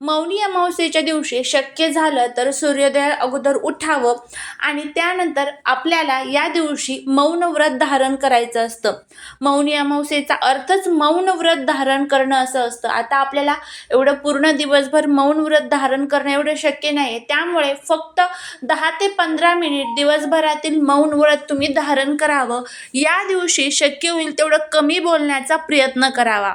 मौनी अमावस्येच्या दिवशी शक्य झालं तर सूर्योदया अगोदर उठावं आणि त्यानंतर आपल्याला या दिवशी मौन व्रत धारण करायचं असतं. मौनी अमावस्येचा अर्थच मौन व्रत धारण करणं असं असतं. आता आपल्याला एवढं पूर्ण दिवसभर मौन व्रत धारण करणं एवढं शक्य नाही आहे त्यामुळे फक्त दहा ते पंधरा मिनिट दिवसभरातील मौन व्रत तुम्ही धारण करावं. या दिवशी शक्य होईल तेवढं कमी बोलण्याचा प्रयत्न करावा.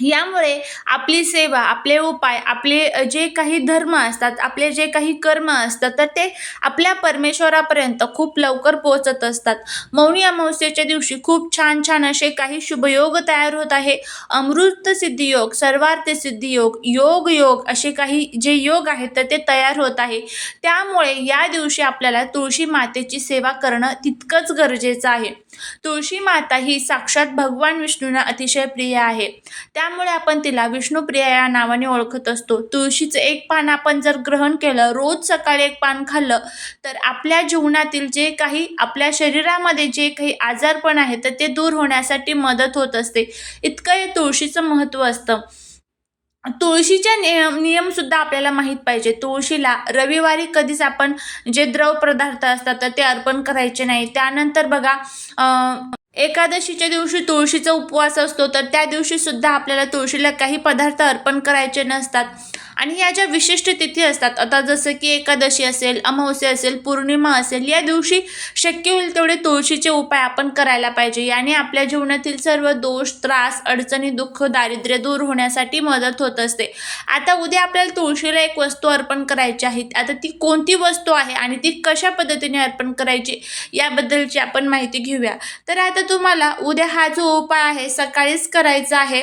यामुळे आपली सेवा आपले उपाय आपले जे काही धर्म असतात आपले जे काही कर्म असतात तर ते आपल्या परमेश्वरापर्यंत खूप लवकर पोहोचत असतात. मौनी अमावस्येच्या दिवशी खूप छान छान असे काही शुभयोग तयार होत आहे. अमृत सिद्धी योग सर्वार्थ सिद्धी योग योग योग असे काही जे योग आहेत तर ते तयार होत आहे. त्यामुळे या दिवशी आपल्याला तुळशी मातेची सेवा करणं तितकंच गरजेचं आहे. तुळशी माता ही साक्षात भगवान विष्णूंना अतिशय प्रिय आहे. त्या त्यामुळे आपण तिला विष्णुप्रिया या नावाने ओळखत असतो. तुळशीचं एक पान आपण जर ग्रहण केलं रोज सकाळी एक पान खाल्लं तर आपल्या जीवनातील जे काही आपल्या शरीरामध्ये जे काही आजारपण आहे तर ते दूर होण्यासाठी मदत होत असते. इतकं हे तुळशीचं महत्त्व असतं. तुळशीच्या नियम नियमसुद्धा आपल्याला माहीत पाहिजे. तुळशीला रविवारी कधीच आपण जे द्रव पदार्थ असतात तर ते अर्पण करायचे नाही. त्यानंतर बघा एकादशीच्या दिवशी तुळशीचा उपवास असतो तर त्या दिवशी सुद्धा आपल्याला तुळशीला काही पदार्थ अर्पण करायचे नसतात. आणि या ज्या विशिष्ट तिथी असतात आता जसं की एकादशी असेल अमावस्या असेल पौर्णिमा असेल या दिवशी शक्य होईल तेवढे तुळशीचे उपाय आपण करायला पाहिजे. याने आपल्या जीवनातील सर्व दोष त्रास अडचणी दुःख दारिद्र्य दूर होण्यासाठी मदत होत असते. आता उद्या आपल्याला तुळशीला एक वस्तू अर्पण करायची आहे. आता ती कोणती वस्तू आहे आणि ती कशा पद्धतीने अर्पण करायची याबद्दलची आपण माहिती घेऊया. तर आता तुम्हाला उद्या हा जो उपाय आहे सकाळीच करायचा आहे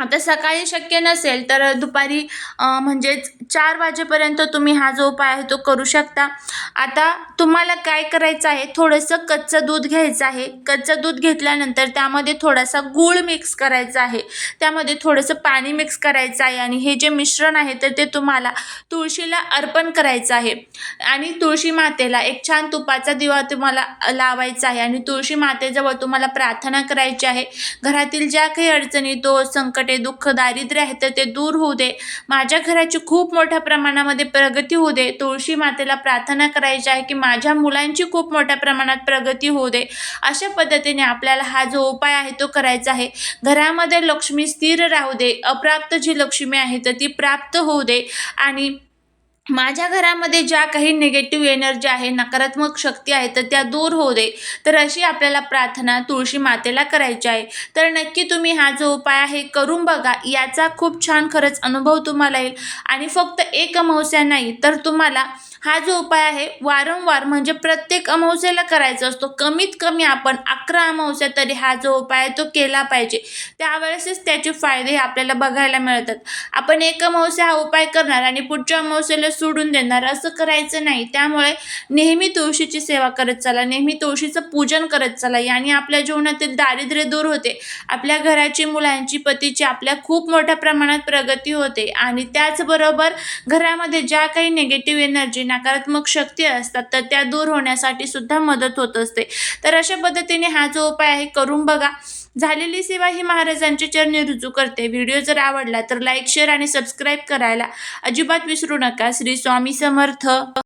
आता सकाळी शक्य नसेल तर दुपारी म्हणजेच चार वाजेपर्यंत तुम्ही हा जो उपाय आहे तो करू शकता. आता तुम्हाला काय करायचं आहे? थोडंसं कच्चं दूध घ्यायचं आहे. कच्चं दूध घेतल्यानंतर त्यामध्ये थोडासा गूळ मिक्स करायचा आहे. त्यामध्ये थोडंसं पाणी मिक्स करायचं आहे आणि हे जे मिश्रण आहे तर ते तुम्हाला तुळशीला अर्पण करायचं आहे. आणि तुळशी मातेला एक छान तुपाचा दिवा तुम्हाला लावायचा आहे आणि तुळशी मातेजवळ तुम्हाला प्रार्थना करायची आहे. घरातील ज्या काही अडचणी तो संकट संकटे दुःख दारिद्र्य आहे तर ते दूर होऊ दे. माझ्या घराची खूप मोठ्या प्रमाणामध्ये प्रगती होऊ दे. तुळशी मातेला प्रार्थना करायची आहे की माझ्या मुलांची खूप मोठ्या प्रमाणात प्रगती होऊ दे. अशा पद्धतीने आपल्याला हा जो उपाय आहे तो करायचा आहे. घरामध्ये लक्ष्मी स्थिर राहू दे. अप्राप्त जी लक्ष्मी आहे तर ती प्राप्त होऊ दे. आणि माझ्या घरामध्ये ज्या काही निगेटिव्ह एनर्जी आहे नकारात्मक शक्ती आहे तर त्या दूर होऊ दे. तर अशी आपल्याला प्रार्थना तुळशी मातेला करायची आहे. तर नक्की तुम्ही हा जो उपाय आहे करून बघा. याचा खूप छान खरंच अनुभव तुम्हाला येईल. आणि फक्त एक अमावस्या नाही तर तुम्हाला हा जो उपाय आहे वारंवार म्हणजे प्रत्येक अमावस्याला करायचा असतो. कमीत कमी आपण अकरा अमावस्या तरी हा जो उपाय आहे तो केला पाहिजे. त्यावेळेसच त्याचे फायदे आपल्याला बघायला मिळतात. आपण एक अमावस्या हा उपाय करणार आणि पुढच्या अमावस्याला सोडून देणार. असं करायचं नाही. त्यामुळे नेहमी तुळशीची सेवा करत चला. नेहमी तुळशीचं पूजन करत चाला. याने आपल्या जीवनातील दारिद्र्य दूर होते. आपल्या घराची मुलांची पतीची आपल्या खूप मोठ्या प्रमाणात प्रगती होते. आणि त्याचबरोबर घरामध्ये ज्या काही निगेटिव्ह एनर्जी नकारात्मक शक्ती असतात तर त्या दूर होण्यासाठी सुद्धा मदत होत असते. तर अशा पद्धतीने हा जो उपाय आहे करून बघा. झालेली सेवा ही महाराजांचे चरणी रुजू करते. व्हिडिओ जर आवडला तर लाईक शेअर आणि सबस्क्राईब करायला अजिबात विसरू नका. श्री स्वामी समर्थ.